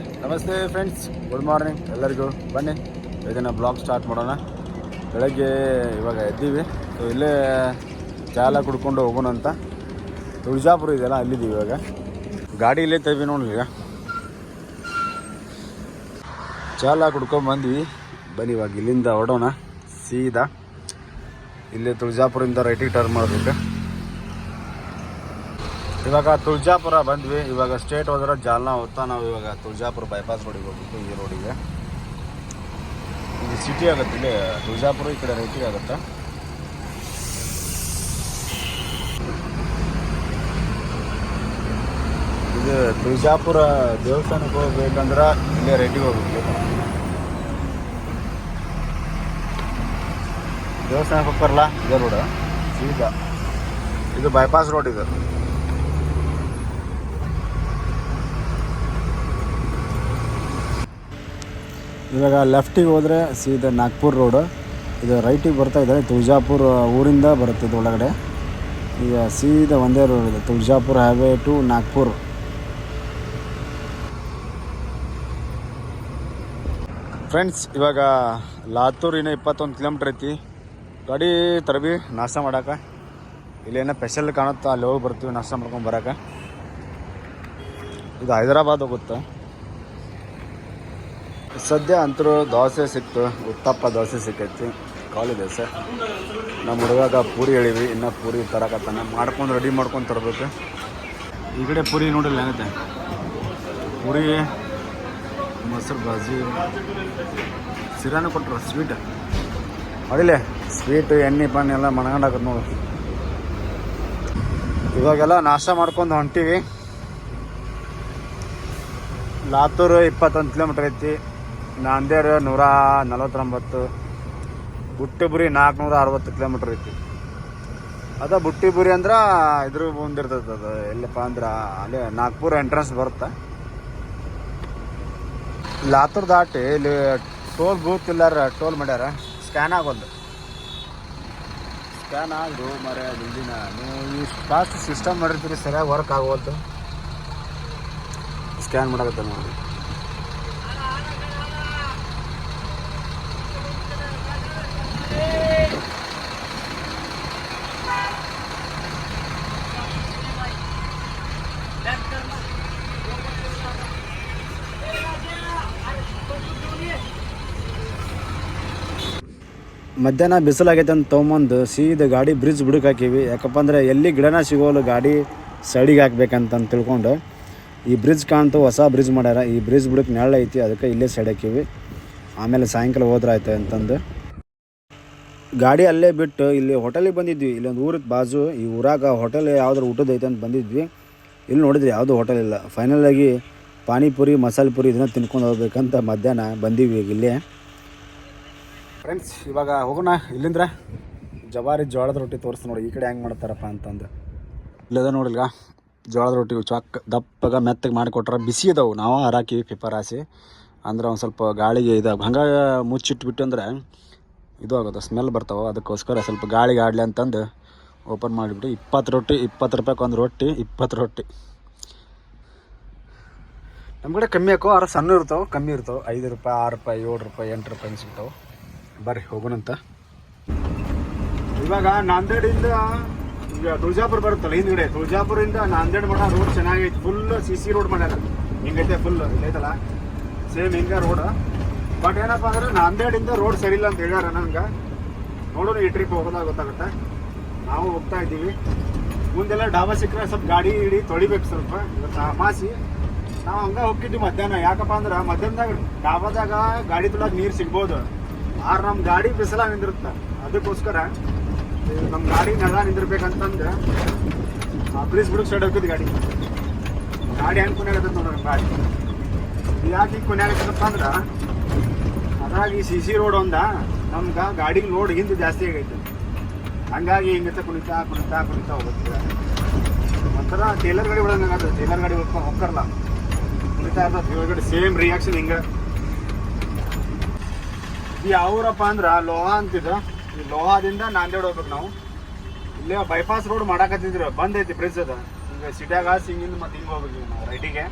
ನಮಸ್ತೆ friends good morning ಎಲ್ಲರಿಗೂ. ಬನ್ನಿ. ಇದನ್ನು ಬ್ಲಾಗ್ ಸ್ಟಾರ್ಟ್ ಮಾಡೋಣ. ಬೆಳಗ್ಗೆ ಇವಾಗ ಎದ್ದೀವಿ. ಸೊ ಇಲ್ಲೇ ಚಾಲ ಕುಡ್ಕೊಂಡು ಹೋಗೋಣ ಅಂತ. ತುಳಜಾಪುರ ಇದೆಯಲ್ಲ, ಅಲ್ಲಿದ್ದೀವಿ ಇವಾಗ. ಗಾಡಿ ಇಲ್ಲೇ ತೆವಿ ನೋಡಿ ಈಗ. ಚಾಲ ಕುಡ್ಕೊಂಡು ಬಂದ್ವಿ. ಬನ್ನಿ, ಇವಾಗ ಇಲ್ಲಿಂದ ಹೊಡೋಣ. ಸೀದಾ. ಇಲ್ಲೇ ತುಳಜಾಪುರಿಂದ ರೈಟಿಗೆ ಟರ್ನ್ ಮಾಡಬೇಕು. ಇವಾಗ ತುಳಜಾಪುರ ಬಂದ್ವಿ. ಇವಾಗ ಸ್ಟೇಟ್ ಹೋದ್ರೆ ಜಾಲ್ನಾ ಹೋಗ್ತಾ ನಾವು ಇವಾಗ ತುಳಜಾಪುರ ಬೈಪಾಸ್ ರೋಡಿಗೆ ಹೋಗ್ಬೇಕು ಈ ರೋಡಿಗೆ ಇದು ಸಿಟಿ ಆಗುತ್ತೆ, ಇಲ್ಲಿ ತುಳಜಾಪುರ, ಈ ಕಡೆ ರೈಟಿಗೆ ಆಗುತ್ತೆ. ಇದು ತುಳಜಾಪುರ ದೇವಸ್ಥಾನಕ್ಕೆ ಹೋಗ್ಬೇಕಂದ್ರೆ ಇಲ್ಲೇ ರೈಟಿಗೆ ಹೋಗ್ಬೇಕು. ದೇವಸ್ಥಾನಕ್ಕೆ ಹೋಗ್ತಾರಲ್ಲ, ಇದೇ ರೋಡ್ ಸೀದಾ. ಇದು ಬೈಪಾಸ್ ರೋಡ್ ಇದು. ಇವಾಗ ಲೆಫ್ಟಿಗೆ ಹೋದರೆ ಸೀದ ನಾಗ್ಪುರ್ ರೋಡು ಇದು ರೈಟಿಗೆ ಬರ್ತಾ ಇದ್ದಾರೆ. ತುಳಜಾಪುರ ಊರಿಂದ ಬರುತ್ತೆ ಇದು ಒಳಗಡೆ. ಈಗ ಸೀದ ಒಂದೇ ರೋಡ್ ಇದೆ. Tuljapur highway to Nagpur. Friends ಇವಾಗ ಲಾತೂರಿನ ಇಪ್ಪತ್ತೊಂದು ಕಿಲೋಮೀಟ್ರ್ ಐತಿ. ಗಾಡಿ ತರಬಿ, ನಾಷ್ಟ ಮಾಡಕ್ಕೆ ಇಲ್ಲೇನೋ ಸ್ಪೆಷಲ್ ಕಾಣುತ್ತಾ, ಅಲ್ಲಿ ಹೋಗಿ ಬರ್ತೀವಿ, ನಾಷ್ಟ ಮಾಡ್ಕೊಂಡು ಬರೋಕೆ. ಇದು ಹೈದರಾಬಾದ್ ಹೋಗುತ್ತೆ. ಸದ್ಯ ಅಂತರೂ ದೋಸೆ ಸಿಕ್ತು, ಉತ್ತಪ್ಪ ದೋಸೆ ಸಿಕ್ಕೈತಿ, ಖಾಲಿ ದೋಸೆ. ನಮ್ಮ ಹುಡುಗಾಗ ಪೂರಿ ಹೇಳಿವಿ ಇನ್ನೂ ಪೂರಿ ತರಕತ್ತಾನ. ಮಾಡ್ಕೊಂಡು ರೆಡಿ ಮಾಡ್ಕೊಂಡು ತರಬೇಕು. ಈ ಕಡೆ ಪೂರಿ ನೋಡಿಲ್ಲ ಏನೈತೆ? ಪೂರಿ, ಮೊಸರು, ಬಾಜಿ, ಸಿರಾನು ಕೊಟ್ಟರು ಸ್ವೀಟ್ ಅಡಿಲೆ ಸ್ವೀಟು ಎಣ್ಣೆ ಪಣ್ಣೆ ಎಲ್ಲ ಮಣ್ಕೊಂಡಾಕತ್ ನೋಡು. ಇವಾಗೆಲ್ಲ ನಾಷ್ಟ ಮಾಡ್ಕೊಂಡು ಹೊಂಟೀವಿ. ಲಾತೂರು ಇಪ್ಪತ್ತೊಂದು ಕಿಲೋಮೀಟ್ರ್ ಐತಿ. ನಾಂದೇಡ್ ನೂರ ನಲವತ್ತೊಂಬತ್ತು, ಬುಟ್ಟಿಬುರಿ ನಾಲ್ಕುನೂರ ಅರವತ್ತು ಕಿಲೋಮೀಟ್ರ್ ಐತಿ. ಅದ ಬುಟ್ಟಿಬುರಿ ಅಂದ್ರೆ ಇದ್ರ ಮುಂದಿರ್ತದೆ ಅದು. ಎಲ್ಲಪ್ಪ ಅಂದ್ರೆ ಅಲ್ಲೇ ನಾಗ್ಪುರ ಎಂಟ್ರೆನ್ಸ್ ಬರುತ್ತೆ? ಲಾತೂರ್ ದಾಟಿ ಇಲ್ಲಿ ಟೋಲ್ ಬೂತ್ ಇಲ್ಲಾರ ಟೋಲ್ ಮಾಡ್ಯಾರ? ಸ್ಕ್ಯಾನ್ ಆಗೋದು. ಸ್ಕ್ಯಾನ್ ಆಗ್ರು ಮರ ಇಲ್ಲಿನ ನೀವು ಈ ಫಾಸ್ಟ್ ಸಿಸ್ಟಮ್ ಮಾಡಿರ್ತೀರಿ, ಸರಿಯಾಗಿ ವರ್ಕ್ ಆಗೋದು ಸ್ಕ್ಯಾನ್ ಮಾಡಕತ್ತ ನೋಡಿ ಮಧ್ಯಾಹ್ನ ಬಿಸಿಲಾಗೈತೆ ಅಂತ ತೊಗೊಂಬಂದು ಸೀದ ಗಾಡಿ ಬ್ರಿಡ್ಜ್ ಬುಡಕ್ಕೆ ಹಾಕೀವಿ. ಯಾಕಪ್ಪ ಅಂದರೆ ಎಲ್ಲಿ ಗಿಡನ ಸಿಗೋಲ್ಲ ಗಾಡಿ ಸೈಡಿಗೆ ಹಾಕ್ಬೇಕಂತ ತಿಳ್ಕೊಂಡು ಈ ಬ್ರಿಡ್ಜ್ ಕಾಣ್ತು, ಹೊಸ ಬ್ರಿಡ್ಜ್ ಮಾಡ್ಯಾರ. ಈ ಬ್ರಿಡ್ಜ್ ಬಿಡಕ್ಕೆ ನೆರಳು ಐತಿ, ಅದಕ್ಕೆ ಇಲ್ಲೇ ಸೈಡ್ ಹಾಕೀವಿ. ಆಮೇಲೆ ಸಾಯಂಕಾಲ ಹೋದ್ರೆ ಆಯ್ತು ಅಂತಂದು. ಗಾಡಿ ಅಲ್ಲೇ ಬಿಟ್ಟು ಇಲ್ಲಿ ಹೋಟೆಲಿಗೆ ಬಂದಿದ್ವಿ. ಇಲ್ಲೊಂದು ಊರಿಗೆ ಬಾಜು, ಈ ಊರಾಗ ಹೋಟೆಲ್ ಯಾವ್ದಾರು ಊಟದ ಐತೆ ಅಂತ ಬಂದಿದ್ವಿ. ಇಲ್ಲಿ ನೋಡಿದ್ರಿ ಯಾವುದೂ ಹೋಟೆಲ್ ಇಲ್ಲ. ಫೈನಲಾಗಿ ಪಾನಿಪುರಿ, ಮಸಾಲೆ ಪುರಿ ಇದನ್ನ ತಿನ್ಕೊಂಡು ಹೋಗ್ಬೇಕಂತ ಮಧ್ಯಾಹ್ನ ಬಂದೀವಿ ಇಲ್ಲೇ. ಫ್ರೆಂಡ್ಸ್ ಇವಾಗ ಹೋಗೋಣ. ಇಲ್ಲಿಂದ್ರೆ ಜವಾರಿ ಜೋಳದ ರೊಟ್ಟಿ ತೋರಿಸ್ ನೋಡಿ, ಈ ಕಡೆ ಹೆಂಗೆ ಮಾಡ್ತಾರಪ್ಪ ಅಂತಂದ್ರೆ ಇಲ್ಲದ ನೋಡಿಲ್ಗ, ಜೋಳದ ರೊಟ್ಟಿ ಚಾಕ್ ದಪ್ಪಗ ಮೆತ್ತಗೆ ಮಾಡಿಕೊಟ್ರೆ ಬಿಸಿ ಇದಾವೆ. ನಾವು ಹರಾಕಿ ಪೇಪರ್ ಹಾಸಿ. ಅಂದ್ರೆ ಒಂದು ಸ್ವಲ್ಪ ಗಾಳಿಗೆ ಇದು ಹಂಗೆ ಮುಚ್ಚಿಟ್ಬಿಟ್ಟು ಅಂದ್ರೆ ಇದು ಆಗೋದು ಸ್ಮೆಲ್ ಬರ್ತಾವೆ. ಅದಕ್ಕೋಸ್ಕರ ಸ್ವಲ್ಪ ಗಾಳಿಗೆ ಆಡಲಿ ಅಂತಂದು ಓಪನ್ ಮಾಡಿಬಿಟ್ಟು ಇಪ್ಪತ್ತು ರೊಟ್ಟಿ, ಇಪ್ಪತ್ತು ರೂಪಾಯಿಗೆ ಒಂದು ರೊಟ್ಟಿ, ಇಪ್ಪತ್ತು ರೊಟ್ಟಿ. ನಮ್ಮ ಕಡೆ ಕಮ್ಮಿ ಹಾಕೋ, ಆರು ಸಣ್ಣ ಇರ್ತಾವೆ, ಕಮ್ಮಿ ಇರ್ತಾವೆ. ಐದು ರೂಪಾಯಿ, ಆರು ರೂಪಾಯಿ, ಏಳು ರೂಪಾಯಿ, ಎಂಟು ರೂಪಾಯಿ ಸಿಗ್ತಾವೆ ಬರ್ರಿ ಹೋಗೋಣಂತ ಇವಾಗ ನಾಂದೇಡಿಂದ ಈಗ ತುಳಜಾಪುರ ಬರುತ್ತಲ್ಲ ಹಿಂದ್ಗಡೆ ತುಳಜಾಪುರಿಂದ ನಾಂದೇಡ್ ಮಾಡೋ ರೋಡ್ ಚೆನ್ನಾಗೈತೆ ಫುಲ್ ಸಿ ಸಿ ರೋಡ್ ಮಾಡ್ಯಾರ ಹಿಂಗೈತೆ ಫುಲ್ ಇಲ್ಲೈತಲ್ಲ ಸೇಮ್ ಹಿಂಗ ರೋಡ್ ಬಟ್ ಏನಪ್ಪ ಅಂದ್ರೆ ನಾಂದೇಡಿಂದ ರೋಡ್ ಸರಿ ಇಲ್ಲ ಅಂತ ಹೇಳ್ಯಾರ ನಂಗೆ. ನೋಡೋಣ ಈ ಟ್ರಿಪ್ ಹೋಗೋದಾಗ ಗೊತ್ತಾಗುತ್ತೆ? ನಾವು ಹೋಗ್ತಾ ಇದ್ದೀವಿ. ಮುಂದೆಲ್ಲ ಡಾಬಾ ಸಿಕ್ಕರೆ ಸ್ವಲ್ಪ ಗಾಡಿ ಇಡಿ ತೊಳಿಬೇಕು ಸ್ವಲ್ಪ. ಇವತ್ತು ಅಮಾಸಿ. ನಾವು ಹಂಗ ಹೋಗ್ತಿದ್ವಿ ಮಧ್ಯಾಹ್ನ. ಯಾಕಪ್ಪ ಅಂದ್ರೆ ಮಧ್ಯಾಹ್ನದಾಗ ಡಾಬಾದಾಗ ಗಾಡಿ ತೊಳಕ್ ನೀರು ಸಿಗ್ಬೋದು. ಆರ್ ನಮ್ಮ ಗಾಡಿ ಬಿಸಿಲ ನಿಂದಿರುತ್ತೆ. ಅದಕ್ಕೋಸ್ಕರ ನಮ್ಮ ಗಾಡಿ ನೆಲ ನಿಂದಿರ್ಬೇಕಂತಂದು ಪ್ಲೀಸ್ ಬಿಡಕ್ಕೆ ಸೈಡ್ ಹೋಗಿದ್ದು ಗಾಡಿ. ಗಾಡಿ ಹೆಂಗೆ ಕೊನೆಯಾಗತ್ತೆ ನೋಡ್ರಿ ಗಾಡಿ. ಯಾಕೆ ಈಗ ಕೊನೆಯಾಗತ್ತಪ್ಪ ಅಂದ್ರೆ ಅದ್ರಾಗ ಈ ಸಿ ಸಿ ರೋಡ್ ಒಂದ ನಮ್ಗೆ ಗಾಡಿ ಲೋಡ್ ಹಿಂದೆ ಜಾಸ್ತಿ ಆಗೈತೆ. ಹಂಗಾಗಿ ಹಿಂಗತ್ತ ಕುಣಿತಾ ಕುಣಿತಾ ಕುಣಿತಾ ಹೋಗುತ್ತೆ ಒಂಥರ ಟೇಲರ್ ಗಾಡಿ ಅದು ಟೇಲರ್ ಗಾಡಿ ಹೋಗ್ತಾ ಹೋಗ್ತಾರಲ್ಲ ಕುಣಿತಾ ಇರ್ತದೆ ಸೇಮ್ ರಿಯಾಕ್ಷನ್ ಹಿಂಗೆ. ಈ ಅವರಪ್ಪ ಅಂದ್ರೆ ಲೋಹ ಅಂತಿದ್ರು. ಈ ಲೋಹಾದಿಂದ ನಾಂದೇಡ್ ಹೋಗ್ಬೇಕು ನಾವು. ಇಲ್ಲೇ ಬೈಪಾಸ್ ರೋಡ್ ಮಾಡಾಕತ್ತಿದ್ರು. ಬಂದ್ ಐತಿ ಬ್ರಿಡ್ಜ್ ಅದ. ಈಗ ಸಿಟಿಯಾಗ ಸಿಂಗಿಂದ ಮತ್ತೆ ಹಿಂಗೆ ಹೋಗ್ಬೇಕು ನಾವು ರೈಟಿಗೆ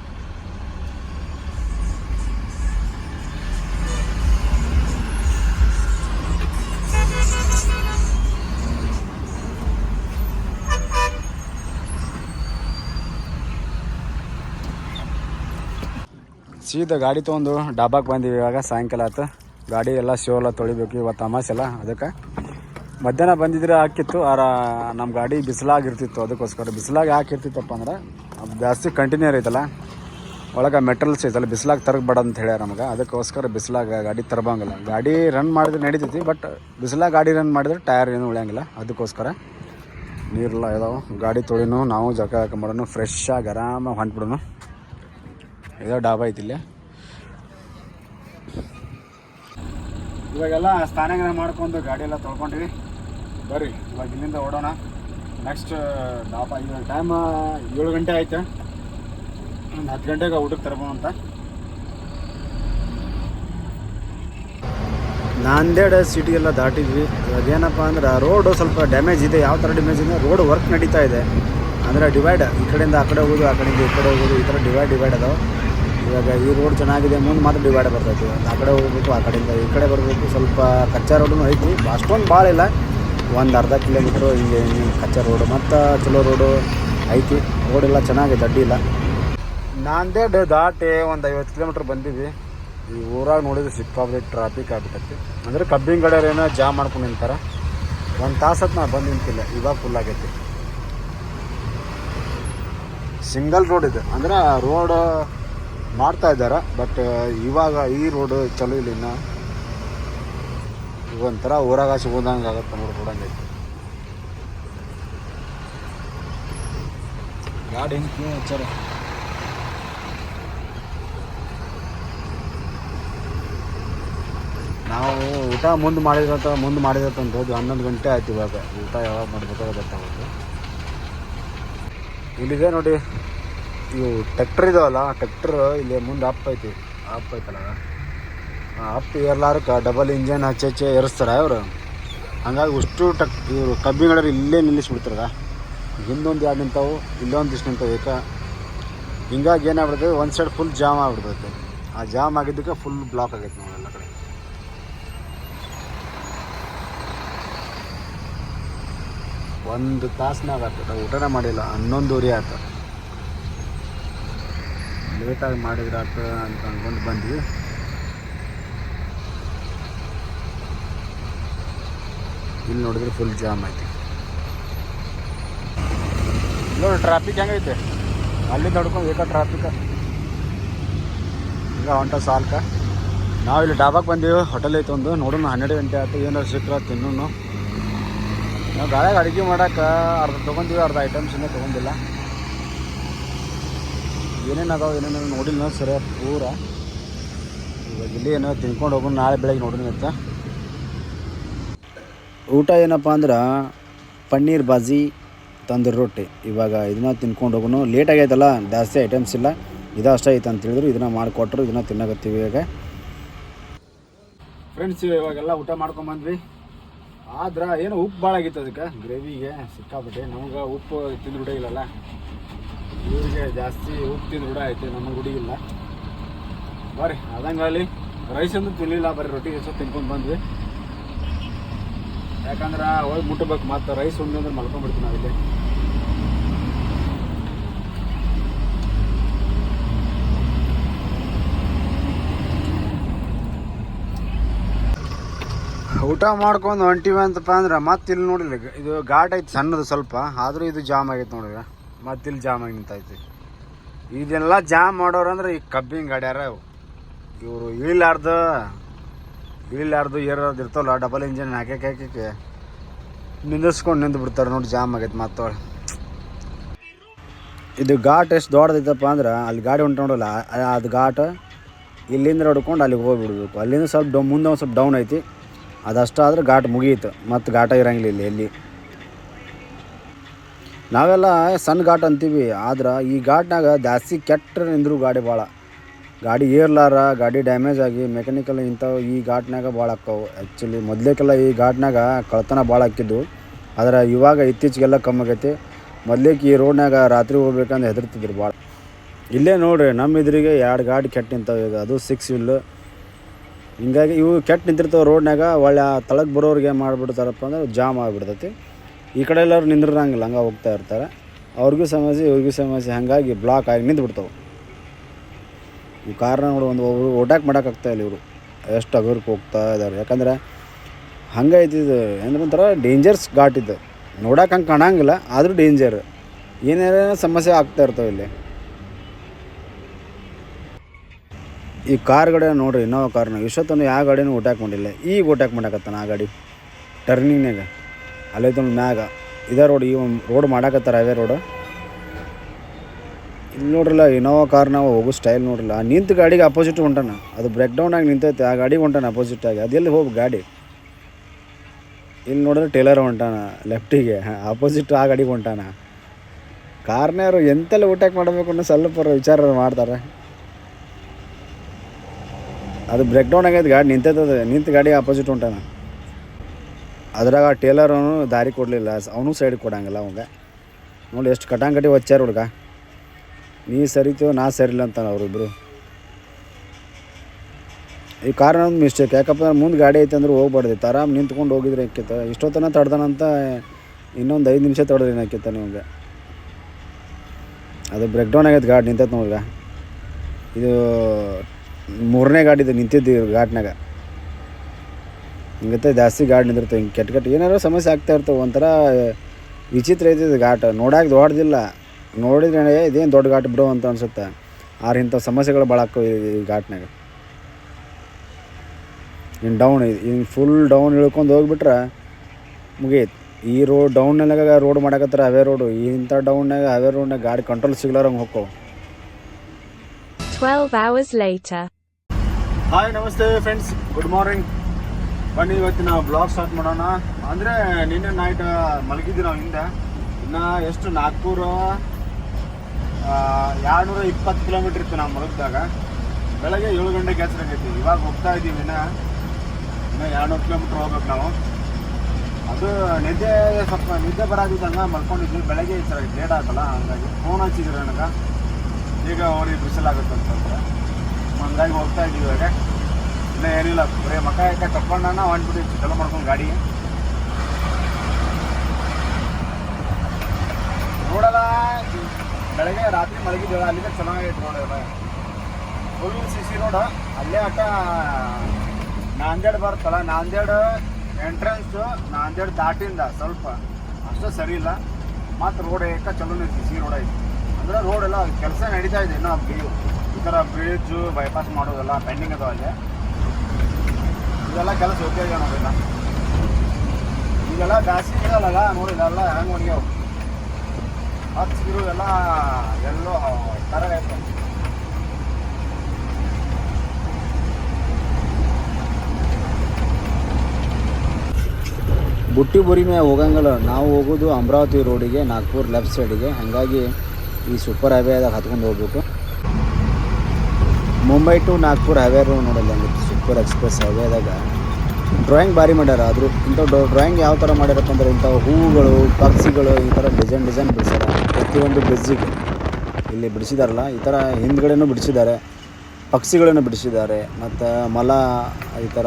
ಸೀದಾ ಗಾಡಿ ತೊಗೊಂಡು ಡಾಬಾಗೆ ಬಂದೀವಿ ಇವಾಗ ಸಾಯಂಕಾಲ ಆಯ್ತು ಗಾಡಿ ಎಲ್ಲ ಶೋ ಎಲ್ಲ ತೊಳಿಬೇಕು, ಇವತ್ತು ಅಮಾಸೆ ಎಲ್ಲ ಅದಕ್ಕೆ. ಮಧ್ಯಾಹ್ನ ಬಂದಿದ್ರೆ ಹಾಕಿತ್ತು, ಆರ ನಮ್ಮ ಗಾಡಿ ಬಿಸಿಲಾಗಿರ್ತಿತ್ತು, ಅದಕ್ಕೋಸ್ಕರ ಬಿಸಿಲಾಗಿ ಹಾಕಿರ್ತಿತ್ತಪ್ಪ ಅಂದ್ರೆ, ಅದು ಜಾಸ್ತಿ ಕಂಟಿನ್ಯೂ ಐತಲ್ಲ ಒಳಗೆ ಮೆಟಲ್ಸ್ ಐತಲ್ಲ ಬಿಸಿಲಾಗಿ ತರಗಬೇಡ ಅಂತ ಹೇಳ್ಯಾರ ನಮಗೆ, ಅದಕ್ಕೋಸ್ಕರ ಬಿಸಿಲಾಗ ಗಾಡಿ ತರಬಂಗಿಲ್ಲ. ಗಾಡಿ ರನ್ ಮಾಡಿದ್ರೆ ನಡೀತೈತಿ ಬಟ್ ಬಿಸಿಲಾಗ ಗಾಡಿ ರನ್ ಮಾಡಿದ್ರೆ ಟೈರ್ ಏನು ಉಳಿಯಂಗಿಲ್ಲ, ಅದಕ್ಕೋಸ್ಕರ ನೀರೆಲ್ಲ ಇದಾವೆ. ಗಾಡಿ ತೊಳಿನು, ನಾವು ಜಕ ಹಾಕೊಂಬಿಡೋನು ಫ್ರೆಶ್ ಆಗಿ ಆರಾಮಾಗಿ ಹೊಂಟ್ಬಿಡೋನು. ಇದೋ ಡಾಬಾ ಐತಿ ಇವಾಗೆಲ್ಲ ಸ್ನಾನ ಮಾಡ್ಕೊಂಡು ಗಾಡಿ ಎಲ್ಲ ತೊಳ್ಕೊಂಡಿವಿ. ಬರ್ರಿ, ಇವಾಗ ಇಲ್ಲಿಂದ ಓಡೋಣ. ನೆಕ್ಸ್ಟ್ ಡಾಪ ಇವಾಗ ಟೈಮ್ ಏಳು ಗಂಟೆ ಆಯ್ತು? ಒಂದು ಹತ್ತು ಗಂಟೆಗೆ ಊಟಕ್ಕೆ ತರ್ಬೋದು ಅಂತ. ನಾಂದೇಡ ಸಿಟಿಗೆಲ್ಲ ದಾಟಿದ್ವಿ. ಇವಾಗ ಏನಪ್ಪ ಅಂದ್ರೆ ರೋಡು ಸ್ವಲ್ಪ ಡ್ಯಾಮೇಜ್ ಇದೆ. ಯಾವ ಥರ ಡ್ಯಾಮೇಜ್ ಇದೆ? ರೋಡ್ ವರ್ಕ್ ನಡೀತಾ ಇದೆ. ಅಂದರೆ ಡಿವೈಡ್ ಈ ಕಡೆಯಿಂದ ಆ ಕಡೆ ಹೋಗೋದು, ಆ ಕಡೆಯಿಂದ ಈ ಕಡೆ ಹೋಗೋದು, ಈ ಥರ ಡಿವೈಡ್ ಡಿವೈಡ್ ಅದಾವೆ. ಇವಾಗ ಈ ರೋಡ್ ಚೆನ್ನಾಗಿದೆ, ಮುಂದೆ ಮಾತ್ರ ಡಿವೈಡ್ ಬರ್ತೈತಿ. ಆ ಕಡೆ ಹೋಗ್ಬೇಕು, ಆ ಕಡೆಯಿಂದ ಈ ಕಡೆ ಬರಬೇಕು, ಸ್ವಲ್ಪ ಕಚ್ಚಾ ರೋಡು ಐತಿ. ಅಷ್ಟೊಂದು ಭಾಳ ಇಲ್ಲ. ಒಂದು ಅರ್ಧ ಕಿಲೋಮೀಟ್ರು ಹಿಂಗೆ ಕಚ್ಚಾ ರೋಡು ಮತ್ತು ಚಲೋ ರೋಡು ಐತಿ. ರೋಡೆಲ್ಲ ಚೆನ್ನಾಗಿದೆ ಅಡ್ಡಿ ಇಲ್ಲ. ನಾಂದೇಡ್ ದಾಟಿ ಒಂದು ಐವತ್ತು ಕಿಲೋಮೀಟ್ರ್ ಬಂದಿದ್ವಿ ಈ ಊರಾಗ ನೋಡಿದ್ರೆ ಸಿಕ್ಕಾಪಟ್ಟೆ ಟ್ರಾಫಿಕ್ ಆಗ್ಬಿಟ್ಟೈತಿ ಅಂದರೆ ಕಬ್ಬಿನ ಕಡೆಯವರೇನೋ ಜಾಮ್ ಮಾಡ್ಕೊಂಡು ನಿಂತಾರೆ. ಒಂದು ತಾಸತ್ತು ನಾ ಬಂದು ನಿಂತಿಲ್ಲ, ಇವಾಗ ಫುಲ್ ಆಗೈತಿ. ಸಿಂಗಲ್ ರೋಡ್ ಇದೆ. ಅಂದ್ರೆ ರೋಡ್ ಮಾಡ್ತಾ ಇದ್ದಾರೆ ಬಟ್ ಇವಾಗ ಈ ರೋಡ್ ಚಲೋ ಇಲ್ಲ ಇನ್ನು. ಒಂಥರ ಊರಾಗ ಸಿಗೋದಂಗೆ ಆಗತ್ತೆ ನೋಡಿ ರೋಡಂಗೈತಿ ಗಾಡಿ ಹೆಂಗೆ ಹಚ್ಚಾರ ನಾವು ಊಟ ಮುಂದೆ ಮಾಡಿದ್ರಂತ ಮುಂದೆ ಮಾಡಿದ್ರಂತ ಹೋದ್ವಿ. ಹನ್ನೊಂದು ಗಂಟೆ ಆಯ್ತು ಇವಾಗ. ಊಟ ಯಾವಾಗ ಮಾಡ್ಬೇಕಾದ್ರೆ ಗೊತ್ತಾಗುತ್ತೆ. ಇಲ್ಲಿದೆ ನೋಡಿ. ಇವು ಟ್ರ್ಯಾಕ್ಟರ್ ಇದಾವಲ್ಲ ಟ್ರ್ಯಾಕ್ಟರ್ ಇಲ್ಲಿ ಮುಂದೆ ಅಪ್ ಐತಿ. ಅಪ್ ಐತಲ್ಲ. ಆ ಅಪ್ ಏರ್ಲಾರಕ್ಕೆ ಡಬಲ್ ಇಂಜನ್ ಹಚ್ಚಿ ಹಚ್ಚಿ ಏರಿಸ್ತಾರೆ ಅವರು ಹಂಗಾಗಿ ಅಷ್ಟು ಟಕ್ ಇವರು ಕಬ್ಬಿಗಳರು ಇಲ್ಲೇ ನಿಲ್ಲಿಸ್ಬಿಡ್ತಾರ ಹಿಂದೊಂದು ಎರಡು ನಿಂತಾವು ಇಲ್ಲೊಂದಿಷ್ಟು ನಿಂತಾವು ಏಕೆ ಹಿಂಗಾಗಿ ಏನಾಗ್ಬಿಡ್ತದೆ ಒಂದು ಸೈಡ್ ಫುಲ್ ಜಾಮ್ ಆಗ್ಬಿಡ್ತೈತೆ. ಆ ಜಾಮ್ ಆಗಿದ್ದಕ್ಕೆ ಫುಲ್ ಬ್ಲಾಕ್ ಆಗೈತೆ ನೋಡಿ ಎಲ್ಲ ಕಡೆ. ಒಂದು ತಾಸ್ನಾಗ ಆಗ್ತದೆ ಊಟನೇ ಮಾಡಿಲ್ಲ ಹನ್ನೊಂದುವರೆ ಆಯ್ತು. ಲೇಟಾಗಿ ಮಾಡಿದ್ರೆ ಆಗ್ತದೆ ಅಂತ ಅಂದ್ಕೊಂಡು ಬಂದ್ವಿ. ಇಲ್ಲಿ ನೋಡಿದ್ರೆ ಫುಲ್ ಜಾಮ್ ಐತಿ. ನೋಡಿ ಟ್ರಾಫಿಕ್ ಹೆಂಗೈತೆ ಅಲ್ಲಿ ನೋಡ್ಕೊಂಡು ಬೇಕಾ ಟ್ರಾಫಿಕ್ ಈಗ ಹೊಂಟ ಸಾಲ್ಕ. ನಾವು ಇಲ್ಲಿ ಡಾಬಾಕ್ ಬಂದೀವಿ ಹೋಟೆಲ್ ಐತೆ ಒಂದು. ನೋಡೋಣ, ಹನ್ನೆರಡು ಗಂಟೆ ಆಯ್ತು ಏನಾರು ಸಿಕ್ಕರೆ ತಿನ್ನೋಣ ನಾವು ಗಾಳಿಯಾಗ ಅಡುಗೆ ಮಾಡೋಕೆ ಅರ್ಧ ತೊಗೊಂತೀವಿ ಅರ್ಧ ಐಟಮ್ಸ್ ಇನ್ನೂ ತೊಗೊಂಡಿಲ್ಲ. ಏನೇನು ಅದಾವೆ ಏನೇನು ನೋಡಿಲ್ಲ ಸರ, ಪೂರ. ಇವಾಗ ಇಲ್ಲಿ ಏನೋ ತಿನ್ಕೊಂಡು ಹೋಗೋಣ, ನಾಳೆ ಬೆಳಗ್ಗೆ ನೋಡೋಣ ಅಂತ ಊಟ ಏನಪ್ಪ ಅಂದ್ರೆ, ಪನ್ನೀರ್ ಬಾಜಿ, ತಂದೂರಿ ರೊಟ್ಟಿ. ಇವಾಗ ಇದನ್ನ ತಿನ್ಕೊಂಡು ಹೋಗೋಣ. ಲೇಟ್ ಆಗೈತಲ್ಲ, ಜಾಸ್ತಿ ಐಟಮ್ಸ್ ಇಲ್ಲ. ಇದು ಅಷ್ಟೇ ಐತೆ ಅಂತ ಹೇಳಿದ್ರು, ಇದನ್ನ ಮಾಡಿಕೊಟ್ರು, ಇದನ್ನ ತಿನ್ನಕತ್ತೀವಿ ಇವಾಗ. ಫ್ರೆಂಡ್ಸ್ ಇವಾಗೆಲ್ಲ ಊಟ ಮಾಡ್ಕೊಂಬಂದ್ವಿ ಆದ್ರೆ, ಏನು ಉಪ್ಪು ಭಾಳ ಆಗಿತ್ತು ಅದಕ್ಕೆ ಗ್ರೇವಿಗೆ ಸಿಕ್ಕಾಬಿಟ್ಟೆ ನಮ್ಗೆ ಉಪ್ಪು ತಿಂದು ಇಲ್ಲಲ್ಲ. ಇವ್ರಿಗೆ ಜಾಸ್ತಿ ಹೋಗ್ತಿದ್ ಕೂಡ ಐತೆ ನಮ್ಮ ಹುಡುಗಿಲ್ಲ ಬರ್ರಿ ಅದಂಗಾಗಲಿ ರೈಸ್ ಅಂತೂ ತಿನ್ನಲಿಲ್ಲ ಬರ್ರಿ ರೊಟ್ಟಿ ಸ್ವಲ್ಪ ತಿನ್ಕೊಂಡು ಬಂದ್ವಿ. ಯಾಕಂದ್ರೆ ಹೋಗಿ ಮುಟ್ಟಬೇಕು ಮತ್ತು ರೈಸ್ ಉಂಡು ಅಂದ್ರೆ ಮಲ್ಕೊಂಡ್ಬಿಡ್ತೀವಿ ನಾವಿಲ್ಲಿ ಊಟ ಮಾಡ್ಕೊಂಡು ಹೊಂಟಿವಿ ಅಂತಪ್ಪ ಅಂದ್ರೆ ಮತ್ತೆ ಇಲ್ಲಿ ನೋಡಿಲ್ಲ, ಇದು ಘಾಟ್ ಐತಿ ಸಣ್ಣದು ಸ್ವಲ್ಪ, ಆದರೂ ಇದು ಜಾಮ್ ಆಗೈತೆ ನೋಡಿಗ ಮತ್ತೆ ಇಲ್ಲಿ ಜಾಮ್ ಆಗಿ ನಿಂತೈತಿ. ಇದೆಲ್ಲ ಜಾಮ್ ಮಾಡೋರು ಅಂದ್ರೆ ಈ ಕಬ್ಬಿನ ಗಾಡ್ಯಾರ ಇವರು ಇಳಿಲಾರ್ದು ಇಳಿಲಾರ್ದು ಏರೋದು ಇರ್ತವಲ್ಲ ಡಬಲ್ ಇಂಜಿನ್ ಹಾಕಕ್ಕೆ ಹಾಕಕ್ಕೆ ನಿಂದಿಸ್ಕೊಂಡು ನಿಂತು ಬಿಡ್ತಾರೆ ನೋಡಿ ಜಾಮ್ ಆಗೈತೆ ಮತ್ತೆ ಇದು ಘಾಟ್ ಎಷ್ಟು ದೊಡ್ಡದೈತಪ್ಪ ಅಂದ್ರೆ ಅಲ್ಲಿ ಗಾಡಿ ಹೊಂಟ ನೋಡಲ್ಲ, ಅದು ಘಾಟ್ ಇಲ್ಲಿಂದ ಹೊಡ್ಕೊಂಡು ಅಲ್ಲಿಗೆ ಹೋಗ್ಬಿಡ್ಬೇಕು. ಅಲ್ಲಿಂದ ಸ್ವಲ್ಪ ಮುಂದೆ ಒಂದು ಸ್ವಲ್ಪ ಡೌನ್ ಐತಿ. ಅದಷ್ಟಾದ್ರೆ ಘಾಟ್ ಮುಗಿಯಿತು. ಮತ್ತು ಘಾಟ ಇರಂಗಿಲ್ಲ ಇಲ್ಲಿ, ಎಲ್ಲಿ. ನಾವೆಲ್ಲ ಸಣ್ಣ ಘಾಟ್ ಅಂತೀವಿ, ಆದ್ರೆ ಈ ಘಾಟ್ನಾಗ ಜಾಸ್ತಿ ಕೆಟ್ಟ ನಿಂದ್ರು ಗಾಡಿ ಭಾಳ ಗಾಡಿ ಏರ್ಲಾರ, ಗಾಡಿ ಡ್ಯಾಮೇಜ್ ಆಗಿ ಮೆಕ್ಯಾನಿಕಲ್ ಇಂಥವು ಈ ಘಾಟ್ನಾಗ ಭಾಳ ಆಕ್ಕವು ಆ್ಯಕ್ಚುಲಿ ಮೊದಲೇಕೆಲ್ಲ ಈ ಘಾಟ್ನಾಗ ಕಳ್ತನ ಭಾಳ ಹಾಕಿದ್ದು ಆದ್ರೆ ಇವಾಗ ಇತ್ತೀಚೆಗೆಲ್ಲ ಕಮ್ಮಿ ಆಗೈತಿ. ಮೊದ್ಲೇಕ್ ಈ ರೋಡ್ನಾಗ ರಾತ್ರಿ ಹೋಗ್ಬೇಕಂದ್ರೆ ಹೆದರ್ತಿದ್ರು ಭಾಳ ಇಲ್ಲೇ ನೋಡ್ರಿ ನಮ್ಮ ಇದ್ರಿಗೆ ಎರಡು ಗಾಡಿ ಕೆಟ್ಟ ನಿಂತಾವೆ ಈಗ, ಅದು ಸಿಕ್ಸ್ ವೀಲ್ ಹಿಂಗಾಗಿ ಇವು ಕೆಟ್ಟ ನಿಂತಿರ್ತಾವೆ ರೋಡ್ನಾಗ, ಒಳ್ಳೆ ತಳಕ್ಕೆ ಬರೋರಿಗೆ ಮಾಡಿಬಿಡ್ತಾರಪ್ಪ ಅಂದ್ರೆ ಜಾಮ್ ಆಗಿಬಿಡ್ತೈತಿ. ಈ ಕಡೆ ಎಲ್ಲರೂ ನಿಂದಿರಂಗಿಲ್ಲ ಹಂಗೆ ಹೋಗ್ತಾ ಇರ್ತಾರೆ. ಅವ್ರಿಗೂ ಸಮಸ್ಯೆ, ಇವ್ರಿಗೂ ಸಮಸ್ಯೆ, ಹಾಗಾಗಿ ಬ್ಲಾಕ್ ಆಗಿ ನಿಂತು ಬಿಡ್ತಾವೆ ಈ ಕಾರ್ನ ನೋಡಿ, ಒಂದು ಒಬ್ಬರು ಓಟಾಕ್ ಮಾಡೋಕ್ಕಾಗ್ತಾ ಇಲ್ಲ ಇವರು. ಎಷ್ಟು ಅಗರ್ಕ್ಕೆ ಹೋಗ್ತಾ ಇದ್ದಾರೆ ಯಾಕಂದ್ರೆ ಹಂಗೆ ಐತಿ ಇದು ಅಂದ್ರೆ ಒಂಥರ ಡೇಂಜರ್ಸ್ ಘಾಟ್ ಇದ್ದು ನೋಡಕ್ಕೆ ಹಂಗೆ ಕಾಣಂಗಿಲ್ಲ, ಆದರೂ ಡೇಂಜರ್ ಏನೇನೋ ಸಮಸ್ಯೆ ಆಗ್ತಾ ಇರ್ತವೆ ಇಲ್ಲಿ. ಈ ಕಾರ್ಗಡೆ ನೋಡ್ರಿ ಇನ್ನೋವಾ ಕಾರ್ನ ಇಷ್ಟೊತ್ತನ್ನು ಯಾವ ಗಾಡಿನೂ ಓಟಾಕ್ ಮಾಡಿಲ್ಲ. ಈಗ ಓಟಾಕ್ ಮಾಡಕತ್ತಾನ ಆ ಗಾಡಿ ಟರ್ನಿಂಗ್ನಾಗ ಅಲ್ಲೈತ ಮ್ಯಾಗ. ಇದೇ ರೋಡ್ ಈ ರೋಡ್ ಮಾಡಾಕತ್ತಾರ ಅವೇ ರೋಡ್ ಇಲ್ಲಿ ನೋಡ್ರಲ್ಲ ಇನೋವಾ ಕಾರ್ ನಾವು ಹೋಗೋ ಸ್ಟೈಲ್ ನೋಡ್ರಲ್ಲ, ನಿಂತು ಗಾಡಿಗೆ ಅಪೋಸಿಟ್ ಹೊಂಟಾನ. ಅದು ಬ್ರೇಕ್ ಡೌನ್ ಆಗಿ ನಿಂತೈತೆ, ಆ ಗಾಡಿಗೆ ಹೊಂಟಾನ ಅಪೋಸಿಟ್ ಆಗಿ. ಅದೆಲ್ಲಿ ಹೋಗಿ ಗಾಡಿ? ಇಲ್ಲಿ ನೋಡಿದ್ರೆ ಟೇಲರ್ ಹೊಂಟಾನ ಲೆಫ್ಟಿಗೆ ಅಪೋಸಿಟ್ ಆ ಗಾಡಿಗೆ ಹೊಂಟಾನ. ಕಾರ್ನವರು ಎಂತೆಲ್ಲ ಊಟಕ್ಕೆ ಮಾಡಬೇಕು ಅನ್ನೋ ಸ್ವಲ್ಪ ವಿಚಾರ ಮಾಡ್ತಾರೆ. ಅದು ಬ್ರೇಕ್ ಡೌನ್ ಆಗೈತೆ ಗಾಡಿ ನಿಂತೈತದ ನಿಂತ ಗಾಡಿ ಅಪೋಸಿಟ್ ಹೊಂಟಾನ. ಅದ್ರಾಗ ಟೇಲರ್ ದಾರಿ ಕೊಡಲಿಲ್ಲ. ಅವನು ಸೈಡ್ ಕೊಡಂಗಿಲ್ಲ ಅವಂಗೆ. ನೋಡಿ ಎಷ್ಟು ಕಟಾಂಗಡಿ ಒಚ್ಚಾರ ಹುಡ್ಗ. ನೀ ಸರಿತೀವೋ ನಾ ಸರಿಲ್ಲ ಅಂತಾನೆ ಅವರಿಬ್ಬರು ಈ ಕಾರಣ ಒಂದು ಮಿಸ್ಟೇಕ್ ಯಾಕಪ್ಪ ಮುಂದೆ ಗಾಡಿ ಐತೆ ಅಂದ್ರೆ ಹೋಗ್ಬಾರ್ದಿತ್ತು ಆರಾಮ್ ನಿಂತ್ಕೊಂಡು ಹೋಗಿದ್ರೆ ಹಾಕಿತ್ತ ಇಷ್ಟೊತ್ತನ ತಡ್ದಾನಂತ ಇನ್ನೊಂದು ಐದು ನಿಮಿಷ ತಡೆದ್ರೆ ಏನಾಕಿತ್ತ ನಿಮಗೆ? ಅದು ಬ್ರೇಕ್ ಡೌನ್ ಆಗೈತೆ ಗಾಡಿ ನಿಂತೈತೆ ನೋಡ್ಗ ಇದು ಮೂರನೇ ಗಾಡಿ ಇದು ನಿಂತಿದ್ದು ಘಾಟ್ನಾಗ ಹಿಂಗತ್ತೆ ಜಾಸ್ತಿ ಗಾಡಿ ನಿಂದಿರ್ತವೆ ಹಿಂಗೆ ಕೆಟ್ಟ ಕೆಟ್ಟ ಏನಾರು ಸಮಸ್ಯೆ ಆಗ್ತಾ ಇರ್ತವೆ ಒಂಥರ ವಿಚಿತ್ರ ಐತಿದು ಘಾಟ. ನೋಡಕ್ಕೆ ದೊಡ್ಡದಿಲ್ಲ. ನೋಡಿದ್ರೆ ಇದೇನು ದೊಡ್ಡ ಘಾಟ್ ಬಿಡು ಅಂತ ಅನ್ಸುತ್ತೆ. ಆರು ಇಂಥ ಸಮಸ್ಯೆಗಳು ಭಾಳ ಆಗ್ತವೆ ಈ- ಘಾಟ್ನಾಗ. ಇನ್ನು ಡೌನ್ ಐತಿ ಇನ್ನು ಫುಲ್ ಡೌನ್ ಇಳ್ಕೊಂಡು ಹೋಗ್ಬಿಟ್ರೆ ಮುಗಿಯಿತು ಈ ರೋಡ್ ಡೌನ್ನಾಗ ರೋಡ್ ಮಾಡಕತ್ತಾರ ಅವೇ ರೋಡು ಇಂಥ ಡೌನ್ನಾಗ ಅವೇ ರೋಡ್ನಾಗ ಗಾಡಿ ಕಂಟ್ರೋಲ್ ಸಿಗ್ಲಾರಂಗೆ ಹೋಕ್ಕವು 12 hours later. ಹಾಯ್ ನಮಸ್ತೆ ಫ್ರೆಂಡ್ಸ್ ಗುಡ್ ಮಾರ್ನಿಂಗ್ ಬನ್ನಿ, ಇವತ್ತು ನಾವು ಬ್ಲಾಗ್ ಸ್ಟಾರ್ಟ್ ಮಾಡೋಣ. ಅಂದರೆ, ನಿನ್ನೆ ನೈಟ್ ಮಲಗಿದ್ವಿ ನಾವು ಹಿಂದೆ. ಇನ್ನು ಎಷ್ಟು ನಾಗ್ಪುರ ಎರಡುನೂರ ಇಪ್ಪತ್ತು ಕಿಲೋಮೀಟ್ರ್ ಇತ್ತು ನಾವು ಮಲಗಿದಾಗ ಬೆಳಗ್ಗೆ ಏಳು ಗಂಟೆಗೆ ಎಚ್ಚರ ಆಗೈತಿ ಇವಾಗ ಹೋಗ್ತಾ ಇದ್ದೀವಿ ಇನ್ನು. ಇನ್ನು ಎರಡುನೂರು ಕಿಲೋಮೀಟ್ರ್ ಹೋಗ್ಬೇಕು ನಾವು. ಅದು ನಿದ್ದೆ ಸ್ವಲ್ಪ, ನಿದ್ದೆ ಬರಾದಿದ್ದಂಗೆ ಮಲ್ಕೊಂಡಿದ್ವಿ. ಬೆಳಗ್ಗೆ ಈ ಆಗೈತಿ ಲೇಟ್ ಆಗಲ್ಲ ಹಂಗಾಗಿ ಫೋನ್ ಹಚ್ಚಿದ್ರು ನನಗೆ. ಈಗ ಅವ್ರಿಗೆ ಬಿಸಿಲಾಗುತ್ತೆ ಅಂತಂದ್ರೆ ಹಂಗಾಗಿ ಹೋಗ್ತಾ ಇದ್ದೀವಿ ಇವಾಗ. ಇನ್ನೂ ಏನಿಲ್ಲ. ಬರೀ ಮಕ್ಕ ಯಾಕೆ ಕಪ್ಕೊಂಡಾನ ಹೊಂಟ್ಬಿಟ್ಟು ಚಲೋ ಮಾಡ್ಕೊಂಡು ಗಾಡಿ. ನೋಡಲ್ಲ, ಬೆಳಗ್ಗೆ ರಾತ್ರಿ ಮಲಗಿದ್ದೇವೆ ಅಲ್ಲಿಗೆ ಚೆನ್ನಾಗೈತೆ ನೋಡಲ್ಲ ಫುಲ್ ಸಿ ಸಿ ರೋಡ್ ಅಲ್ಲೇ ಆಟ ನಾಂದೇಡ್ ಬರ್ತಲ್ಲ ನಾಂದೇಡ್ ಎಂಟ್ರೆನ್ಸ್ ನಾಂದೇಡ್ ದಾಟಿಂದ ಸ್ವಲ್ಪ. ಅಷ್ಟು ಸರಿ ಇಲ್ಲ. ಮತ್ತು ರೋಡ್ ಏಕ ಚಲೋನೇ ಸಿ ಸಿ ರೋಡ್ ಐತಿ. ಅಂದ್ರೆ ರೋಡೆಲ್ಲ ಕೆಲಸ ನಡೀತಾ ಇದೆ, ಇನ್ನೂ ಈ ಥರ ಬ್ರಿಡ್ಜು ಬೈಪಾಸ್ ಮಾಡೋದೆಲ್ಲ ಪೆಂಡಿಂಗ್ ಅದಾವ ಅಲ್ಲಿ ಇದೆಲ್ಲ ಕೆಲಸ ಉಪಯೋಗ ನೋಡಿಲ್ಲ ಈಗೆಲ್ಲ ಬ್ಯಾಸಿಗೆ ಇರಲ್ಲ ನೋಡಿ ಇದೆಲ್ಲ ಹೆಂಗೆ ಒಣಗ್ಯಾವ ಹಚ್ಚಿರು ಎಲ್ಲ ಎಲ್ಲೋ ಥರ ಆಯ್ತು ಬುಟ್ಟಿ ಬುರಿ ಮೇ ಹೋಗಂಗಿಲ್ಲ. ನಾವು ಹೋಗೋದು ಅಮರಾವತಿ ರೋಡಿಗೆ, ನಾಗ್ಪುರ್ ಲೆಫ್ಟ್ ಸೈಡಿಗೆ. ಹಾಗಾಗಿ ಈ ಸೂಪರ್ ಹೈವೇದಾಗ ಹತ್ಕೊಂಡು ಹೋಗ್ಬೇಕು. Mumbai to Nagpur highway road ನೋಡಲ್ಲ ಸೂಪರ್ ಎಕ್ಸ್ಪ್ರೆಸ್ ಹೈವೇದಾಗ ಡ್ರಾಯಿಂಗ್ ಭಾರಿ ಮಾಡ್ಯಾರ. ಆದರೂ ಇಂಥ ಡ್ರಾಯಿಂಗ್ ಯಾವ ಥರ ಮಾಡ್ಯಾರಪ್ಪ ಅಂದ್ರೆ ಇಂಥ ಹೂವುಗಳು, ಪಕ್ಷಿಗಳು ಈ ಥರ ಡಿಸೈನ್ ಡಿಸೈನ್ ಬಿಡಿಸ್ಯಾರ. ಪ್ರತಿಯೊಂದು ಬ್ರಿಡ್ಜಿಗೆ. ಇಲ್ಲಿ ಬಿಡಿಸಿದಾರಲ್ಲ, ಈ ಥರ ಹಿಂದ್ಗಡೆನೂ ಬಿಡಿಸಿದ್ದಾರೆ. ಪಕ್ಷಿಗಳನ್ನು ಬಿಡಿಸಿದ್ದಾರೆ. ಮತ್ತು ಮಲ, ಈ ಥರ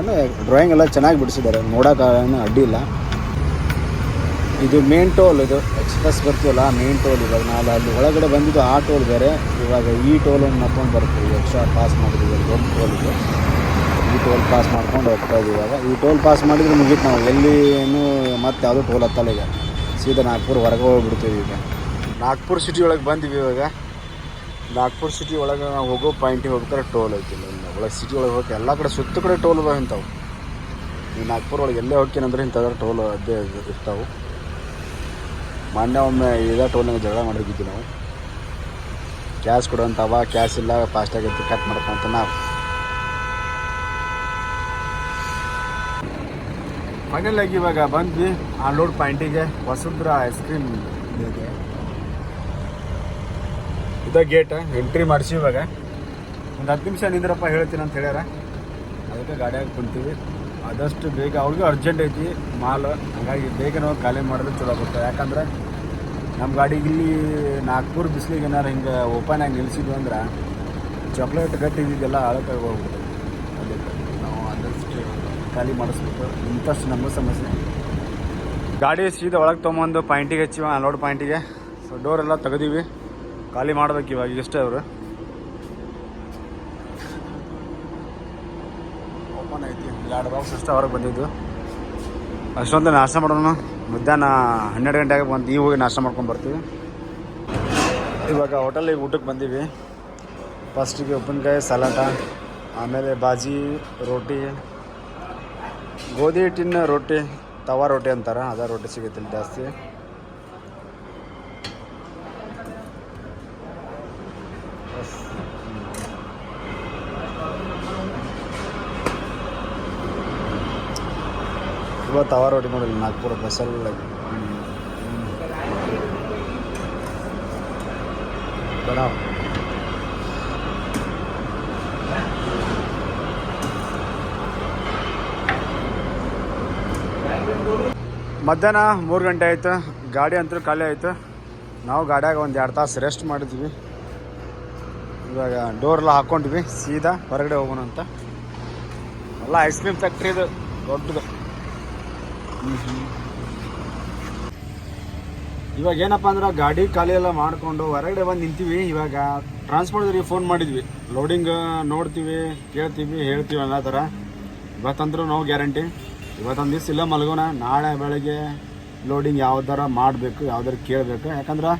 ಏನು ಡ್ರಾಯಿಂಗ್ ಎಲ್ಲ ಚೆನ್ನಾಗಿ ಬಿಡಿಸಿದ್ದಾರೆ. ನೋಡೋಕ್ಕೇನು ಅಡ್ಡಿ ಇಲ್ಲ. ಇದು ಮೇನ್ ಟೋಲ್ ಇದು ಎಕ್ಸ್ಪ್ರೆಸ್ ಬರ್ತೀವಲ್ಲ ಮೇನ್ ಟೋಲ್ ಇವಾಗ ನಾವು ಅಲ್ಲಿ ಒಳಗಡೆ ಬಂದಿದ್ದು ಆ ಟೋಲ್ ಬೇರೆ. ಇವಾಗ ಈ ಟೋಲನ್ನು ನಡ್ಕೊಂಡು ಬರ್ತೀವಿ ಎಕ್ಸ್ಟ್ರಾ ಪಾಸ್ ಮಾಡಿದ್ವಿ ದೊಡ್ಡ ಟೋಲ್ ಟೋಲ್ ಪಾಸ್ ಮಾಡ್ಕೊಂಡು ಹೋಗ್ತಾ ಇದ್ದೀವಿ. ಇವಾಗ ಈ ಟೋಲ್ ಪಾಸ್ ಮಾಡಿದ್ರೆ ಮುಗೀತು ನಾವು. ಎಲ್ಲಿ ಏನು ಮತ್ತೆ ಯಾವುದೋ ಟೋಲ್ ಹತ್ತಲ್ಲ ಈಗ. ಸೀದಾ ನಾಗ್ಪುರ್ ಹೊರಗೆ ಹೋಗ್ಬಿಡ್ತೀವಿ ಈಗ. ನಾಗ್ಪುರ್ ಸಿಟಿ ಒಳಗೆ ಬಂದಿವಿ ಇವಾಗ. ನಾಗ್ಪುರ್ ಸಿಟಿ ಒಳಗೆ ನಾವು ಹೋಗೋ ಪಾಯಿಂಟಿಗೆ ಹೋಗ್ಬೇಕಾರೆ ಟೋಲ್ ಐತಿ ಒಳಗೆ ಸಿಟಿ ಒಳಗೆ ಹೋಗಿ ಎಲ್ಲ ಕಡೆ ಸುತ್ತ ಕಡೆ ಟೋಲ್ ಅದಾವೆ ಇಂಥವು. ಈ ನಾಗ್ಪುರ್ ಒಳಗೆ ಎಲ್ಲೇ ಹೋಗ್ತೀನಂದ್ರೆ ಇಂಥದ್ರ ಟೋಲ್ ಅದೇ ಇರ್ತಾವೆ. ಮೊನ್ನೆ ಒಮ್ಮೆ ಇದೇ ಟೋಲ್ನಾಗ ಜಗಳ ಮಾಡಿದ್ವಿ ನಾವು. ಕ್ಯಾಶ್ ಕೊಡುವಂತವ ಕ್ಯಾಶ್ ಇಲ್ಲ ಫಾಸ್ಟಾಗಿ ಕಟ್ ಮಾಡ್ಕೊಂತ ನಾವು. ಫೈನಲ್ ಆಗಿ ಇವಾಗ ಬಂದ್ವಿ. ಆನ್ಲೋಡ್ ಪಾಯಿಂಟಿಗೆ ವಸುಂಧರ ಐಸ್ ಕ್ರೀಮ್ ಇದೆ. ಗೇಟ್ ಎಂಟ್ರಿ ಮಾಡಿಸಿ ಇವಾಗ. ಒಂದು ಹತ್ತು ನಿಮಿಷ ನಿಂದ್ರಪ್ಪ ಹೇಳ್ತೀನಿ ಅಂತ ಹೇಳ್ಯಾರ. ಅದಕ್ಕೆ ಗಾಡಿಯಾಗಿ ಕುಂತೀವಿ. ಆದಷ್ಟು ಬೇಗ, ಅವ್ರಿಗೂ ಅರ್ಜೆಂಟ್ ಐತಿ, ಮಾಲ್. ಹಾಗಾಗಿ ಬೇಗ ನಾವು ಖಾಲಿ ಮಾಡಿದ್ರೆ ಚಲೋ ಆಗುತ್ತೆ. ಯಾಕಂದ್ರೆ ನಮ್ಮ ಗಾಡಿಗೆ ಇಲ್ಲಿ ನಾಗ್ಪುರ್, ಬಿಸಿಲಿಗೆ ಏನಾರು ಹಿಂಗೆ ಓಪನ್ ಆಗಿ ನಿಲ್ಸಿದ್ವಿ ಅಂದ್ರೆ ಚಾಕ್ಲೇಟ್ ಗಟ್ಟಿ ಇದೆಲ್ಲ ಅಳಕಾಗಿ ಹೋಗ್ಬಿಡುತ್ತೆ. ಅದಕ್ಕೆ ಖಾಲಿ ಮಾಡಿಸ್ಬೇಕು. ಇಂಥಷ್ಟು ನಮಗೂ ಸಮಸ್ಯೆ. ಗಾಡಿ ಸೀದಾ ಒಳಗೆ ತೊಗೊಂಬಂದು ಪಾಯಿಂಟಿಗೆ ಹಚ್ಚಿವ ಅಲೋಡ್ ಪಾಯಿಂಟಿಗೆ ಸೊ ಡೋರ್ ಎಲ್ಲ ತೆಗೆದೀವಿ. ಖಾಲಿ ಮಾಡ್ಬೇಕು ಇವಾಗ ಎಷ್ಟೇ ಅವರು. ಓಪನ್ ಐತಿ. ಎರಡು ಬಾಕ್ಸ್ ಅಷ್ಟೇ ಹೊರಗೆ ಬಂದಿದ್ದು. ಅಷ್ಟೊಂದು ನಾಷ್ಟ ಮಾಡೋಣ. ಮಧ್ಯಾಹ್ನ ಹನ್ನೆರಡು ಗಂಟೆಗೆ ಬಂದು ಈ ಹೋಗಿ ನಾಷ್ಟ ಮಾಡ್ಕೊಂಡು ಬರ್ತೀವಿ. ಇವಾಗ ಹೋಟೆಲಿಗೆ ಊಟಕ್ಕೆ ಬಂದೀವಿ. ಫಸ್ಟಿಗೆ ಉಪ್ಪಿನಕಾಯಿ ಸಲಾಟ ಆಮೇಲೆ ಬಾಜಿ ರೋಟಿ ಗೋಧಿ ಹಿಟ್ಟಿನ ರೊಟ್ಟಿ, ತವಾ ರೊಟ್ಟಿ ಅಂತಾರೆ, ಅದ ರೊಟ್ಟಿ ಸಿಗುತ್ತೆ ಇಲ್ಲಿ ಜಾಸ್ತಿ. ಇವತ್ತು ತವಾ ರೊಟ್ಟಿ ನೋಡಿಲ್ಲ ನಾಗ್ಪುರ ಸ್ಪೆಷಲ್ ಬನಾವ್ ಮಧ್ಯಾಹ್ನ ಮೂರು ಗಂಟೆ ಆಯ್ತು. ಗಾಡಿ ಅಂತೂ ಖಾಲಿ ಆಯ್ತು. ನಾವು ಗಾಡಿಯಾಗ ಒಂದು ಎರಡು ತಾಸು ರೆಸ್ಟ್ ಮಾಡಿದ್ವಿ. ಇವಾಗ ಡೋರೆಲ್ಲ ಎಲ್ಲ ಹಾಕ್ಕೊಂಡ್ವಿ ಸೀದಾ ಹೊರಗಡೆ ಹೋಗೋಣ ಅಂತ. ಎಲ್ಲ ಐಸ್ ಕ್ರೀಮ್ ಫ್ಯಾಕ್ಟ್ರಿ ಇದು. ದೊಡ್ಡದು. ಇವಾಗ ಏನಪ್ಪ ಅಂದ್ರೆ ಗಾಡಿ ಖಾಲಿ ಎಲ್ಲ ಮಾಡಿಕೊಂಡು ಹೊರಗಡೆ ಬಂದು ನಿಂತೀವಿ. ಇವಾಗ ಟ್ರಾನ್ಸ್ಪೋರ್ಟ್ದವ್ರಿಗೆ ಫೋನ್ ಮಾಡಿದ್ವಿ. ಲೋಡಿಂಗ್ ನೋಡ್ತೀವಿ, ಕೇಳ್ತೀವಿ, ಹೇಳ್ತೀವಿ ಅನ್ನೋ ಥರ ಇವತ್ತಂದ್ರೂ ನೋ ಗ್ಯಾರಂಟಿ ಇವತ್ತೊಂದು ದಿವಸ ಇಲ್ಲ ಮಲಗೋಣ. ನಾಳೆ ಬೆಳಗ್ಗೆ ಲೋಡಿಂಗ್ ಯಾವ್ದಾರ ಮಾಡಬೇಕು, ಯಾವ್ದಾರು ಕೇಳಬೇಕು. ಯಾಕಂದ್ರೆ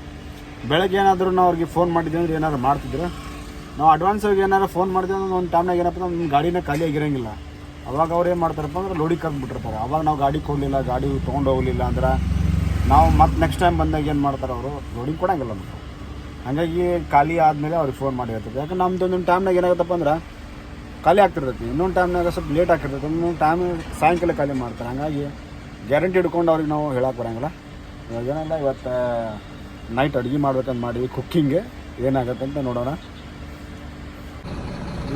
ಬೆಳಗ್ಗೆ ಏನಾದರೂ ನಾವು ಅವ್ರಿಗೆ ಫೋನ್ ಮಾಡಿದ್ವಿ ಅಂದ್ರೆ ಏನಾದ್ರು ಮಾಡ್ತಿದ್ರು. ನಾವು ಅಡ್ವಾನ್ಸ್ ಆಗಿ ಏನಾರು ಫೋನ್ ಮಾಡಿದ್ವಿ ಅಂದ್ರೆ ಒಂದು ಟೈಮ್ನಾಗ ಏನಪ್ಪ ಅಂದ್ರೆ ನಮ್ಮ ಗಾಡಿನ ಖಾಲಿ ಆಗಿರಂಗಿಲ್ಲ. ಅವಾಗ ಅವ್ರು ಏನು ಮಾಡ್ತಾರಪ್ಪ ಅಂದ್ರೆ ಲೋಡಿಗೆ ಕರ್ಬಿಟ್ಟಿರ್ತಾರೆ ಅವಾಗ ನಾವು ಗಾಡಿ ಕೊಡಲಿಲ್ಲ, ಗಾಡಿ ತೊಗೊಂಡು ಹೋಗಲಿಲ್ಲ ಅಂದ್ರೆ ನಾವು ಮತ್ತೆ ನೆಕ್ಸ್ಟ್ ಟೈಮ್ ಬಂದಾಗ ಏನು ಮಾಡ್ತಾರೆ ಅವರು? ಲೋಡಿಂಗ್ ಕೊಡೋಂಗಿಲ್ಲ ನಮಗೆ. ಹಾಗಾಗಿ ಖಾಲಿ ಆದಮೇಲೆ ಅವ್ರಿಗೆ ಫೋನ್ ಮಾಡಿ ಯಾಕಂದ್ರೆ ನಮ್ದು ಒಂದೊಂದು ಟೈಮ್ನಾಗ ಏನಾಗುತ್ತಪ್ಪ ಅಂದ್ರೆ ಖಾಲಿ ಆಗ್ತಿರ್ತೈತಿ. ಇನ್ನೊಂದು ಟೈಮ್ನಾಗ ಸ್ವಲ್ಪ ಲೇಟ್ ಆಗ್ತಿರ್ತೈತಿ. ಇನ್ನೊಂದು ಟೈಮ್ ಸಾಯಂಕಾಲ ಖಾಲಿ ಮಾಡ್ತಾರೆ. ಹಾಗಾಗಿ ಗ್ಯಾರಂಟಿ ಹಿಡ್ಕೊಂಡು ಅವ್ರಿಗೆ ನಾವು ಹೇಳಕ್ಕೆ ಬರಂಗಿಲ್ಲ. ಇವಾಗ ಏನಲ್ಲ ಇವತ್ತು ನೈಟ್ ಅಡುಗೆ ಮಾಡ್ಬೇಕಂತ ಮಾಡಿ ಕುಕ್ಕಿಂಗ್ ಏನಾಗುತ್ತೆ ಅಂತ ನೋಡೋಣ.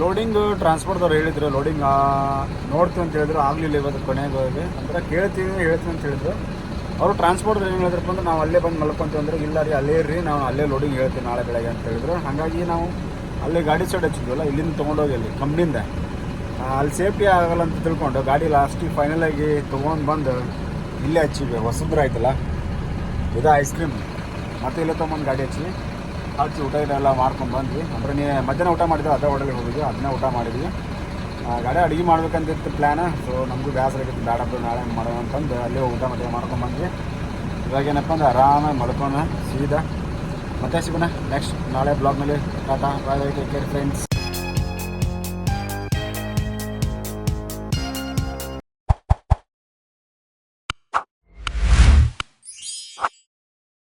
ಲೋಡಿಂಗ್ ಟ್ರಾನ್ಸ್ಪೋರ್ಟ್ದವ್ರು ಹೇಳಿದ್ರು. ಲೋಡಿಂಗ್ ನೋಡ್ತೀವಿ ಅಂತ ಹೇಳಿದ್ರು. ಆಗಲಿಲ್ಲ ಇವತ್ತು ಕೊನೆಗೆ ಅಂದ್ರೆ ಕೇಳ್ತೀವಿ, ಹೇಳ್ತೀವಿ ಅಂತ ಹೇಳಿದ್ರು. ಅವರು ಟ್ರಾನ್ಸ್ಪೋರ್ಟ್ ಏನು ಹೇಳಿದ್ರಪ್ಪ ಅಂದ್ರೆ ನಾವು ಅಲ್ಲೇ ಬಂದು ಮಲ್ಕೊಂತೀವಿ ಅಂದ್ರೆ ಇಲ್ಲ ರೀ, ಅಲ್ಲೇ ಇರ್ರಿ, ನಾವು ಅಲ್ಲೇ ಲೋಡಿಂಗ್ ಹೇಳ್ತೀವಿ ನಾಳೆ ಬೆಳಗ್ಗೆ ಅಂತ ಹೇಳಿದ್ರು. ಹಾಗಾಗಿ ನಾವು ಅಲ್ಲೇ ಗಾಡಿ ಸೈಡ್ ಹಚ್ಚಿದ್ವಲ್ಲ, ಇಲ್ಲಿಂದ ತೊಗೊಂಡೋಗಿ ಅಲ್ಲಿ ಕಂಪ್ನಿಂದ ಅಲ್ಲಿ ಸೇಫ್ಟಿ ಆಗಲ್ಲ ಅಂತ ತಿಳ್ಕೊಂಡು ಗಾಡಿ ಲಾಸ್ಟಿಗೆ ಫೈನಲಾಗಿ ತೊಗೊಂಡು ಬಂದು ಇಲ್ಲೇ ಹಚ್ಚಿವಿ ಹೊಸದ್ರ ಆಯ್ತಲ್ಲ? ಇದು ಐಸ್ ಕ್ರೀಮ್ ಮತ್ತೆ ಇಲ್ಲೇ ತೊಗೊಂಬಂದು ಗಾಡಿ ಹಚ್ಚಿ ಹಚ್ಚಿ ಊಟ ಇದೆಲ್ಲ ಮಾಡ್ಕೊಂಡು ಬಂದ್ವಿ. ಅಂದ್ರೆ ನೀ ಮಧ್ಯಾಹ್ನ ಊಟ ಮಾಡಿದ್ವಿ, ಅದೇ ಹೋಟೆಲ್ಗೆ ಹೋಗಿದ್ವಿ, ಅದನ್ನೇ ಊಟ ಮಾಡಿದ್ವಿ. ಗಾಡಿ ಅಡುಗೆ ಮಾಡ್ಬೇಕಂತಿತ್ತು ಪ್ಲ್ಯಾನ್ ಸೊ ನಮಗೂ ಬೇಸರ ಆಗಿತ್ತು, ಬೇಡ ಬಿಡು ನಾಳೆ ಮಾಡೋಣ ಅಂತಂದು. ಅಲ್ಲೇ ಊಟ ಮತ್ತೆ ಮಾಡ್ಕೊಂಡು ಬಂದ್ವಿ. ಇವಾಗ ಏನಪ್ಪ ಅಂದ್ರೆ ಆರಾಮಾಗಿ ಮಲ್ಕೊಂಡು ಸೀದಾ. ಮತ್ತೆ ಸಿಗೋಣ. ನೆಕ್ಸ್ಟ್ ನಾಳೆ ಬ್ಲಾಗ್ನಲ್ಲಿ tata bye take care friends